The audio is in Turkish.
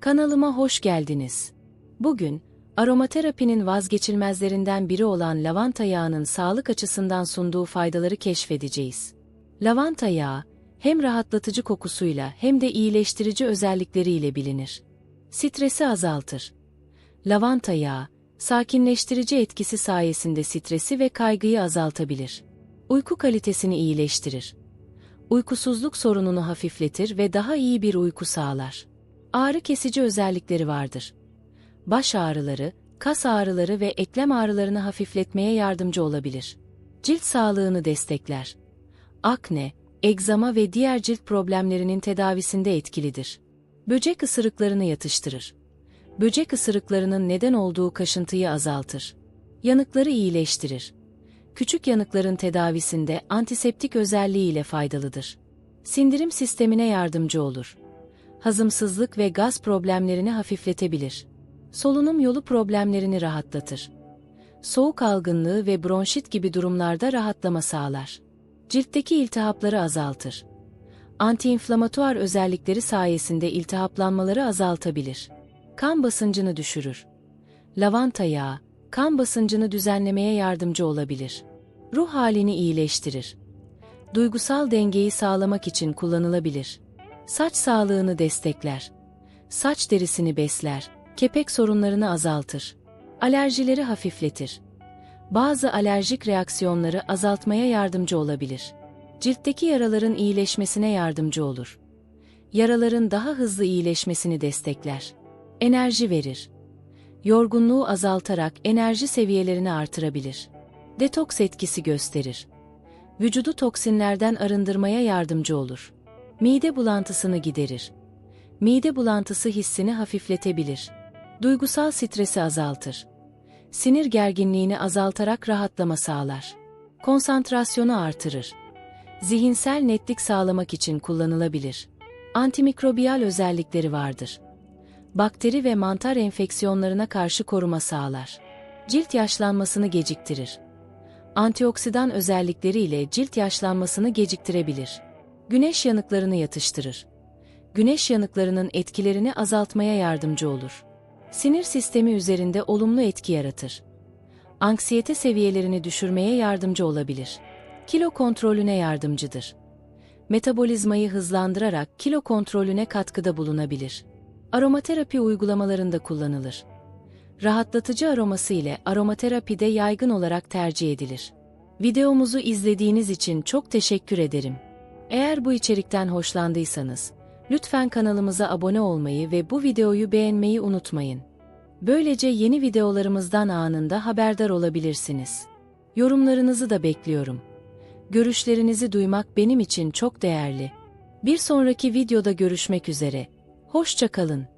Kanalıma hoş geldiniz. Bugün, aromaterapinin vazgeçilmezlerinden biri olan lavanta yağının sağlık açısından sunduğu faydaları keşfedeceğiz. Lavanta yağı, hem rahatlatıcı kokusuyla hem de iyileştirici özellikleriyle bilinir. Stresi azaltır. Lavanta yağı, sakinleştirici etkisi sayesinde stresi ve kaygıyı azaltabilir. Uyku kalitesini iyileştirir. Uykusuzluk sorununu hafifletir ve daha iyi bir uyku sağlar. Ağrı kesici özellikleri vardır. Baş ağrıları, kas ağrıları ve eklem ağrılarını hafifletmeye yardımcı olabilir. Cilt sağlığını destekler. Akne, egzama ve diğer cilt problemlerinin tedavisinde etkilidir. Böcek ısırıklarını yatıştırır. Böcek ısırıklarının neden olduğu kaşıntıyı azaltır. Yanıkları iyileştirir. Küçük yanıkların tedavisinde antiseptik özelliği ile faydalıdır. Sindirim sistemine yardımcı olur. Hazımsızlık ve gaz problemlerini hafifletebilir. Solunum yolu problemlerini rahatlatır. Soğuk algınlığı ve bronşit gibi durumlarda rahatlama sağlar. Ciltteki iltihapları azaltır. Antiinflamatuar özellikleri sayesinde iltihaplanmaları azaltabilir. Kan basıncını düşürür. Lavanta yağı, kan basıncını düzenlemeye yardımcı olabilir. Ruh halini iyileştirir. Duygusal dengeyi sağlamak için kullanılabilir. Saç sağlığını destekler. Saç derisini besler, kepek sorunlarını azaltır. Alerjileri hafifletir. Bazı alerjik reaksiyonları azaltmaya yardımcı olabilir. Ciltteki yaraların iyileşmesine yardımcı olur. Yaraların daha hızlı iyileşmesini destekler. Enerji verir. Yorgunluğu azaltarak enerji seviyelerini artırabilir. Detoks etkisi gösterir. Vücudu toksinlerden arındırmaya yardımcı olur. Mide bulantısını giderir. Mide bulantısı hissini hafifletebilir. Duygusal stresi azaltır. Sinir gerginliğini azaltarak rahatlama sağlar. Konsantrasyonu artırır. Zihinsel netlik sağlamak için kullanılabilir. Antimikrobiyal özellikleri vardır. Bakteri ve mantar enfeksiyonlarına karşı koruma sağlar. Cilt yaşlanmasını geciktirir. Antioksidan özellikleriyle cilt yaşlanmasını geciktirebilir. Güneş yanıklarını yatıştırır. Güneş yanıklarının etkilerini azaltmaya yardımcı olur. Sinir sistemi üzerinde olumlu etki yaratır. Anksiyete seviyelerini düşürmeye yardımcı olabilir. Kilo kontrolüne yardımcıdır. Metabolizmayı hızlandırarak kilo kontrolüne katkıda bulunabilir. Aromaterapi uygulamalarında kullanılır. Rahatlatıcı aroması ile aromaterapide yaygın olarak tercih edilir. Videomuzu izlediğiniz için çok teşekkür ederim. Eğer bu içerikten hoşlandıysanız, lütfen kanalımıza abone olmayı ve bu videoyu beğenmeyi unutmayın. Böylece yeni videolarımızdan anında haberdar olabilirsiniz. Yorumlarınızı da bekliyorum. Görüşlerinizi duymak benim için çok değerli. Bir sonraki videoda görüşmek üzere. Hoşça kalın.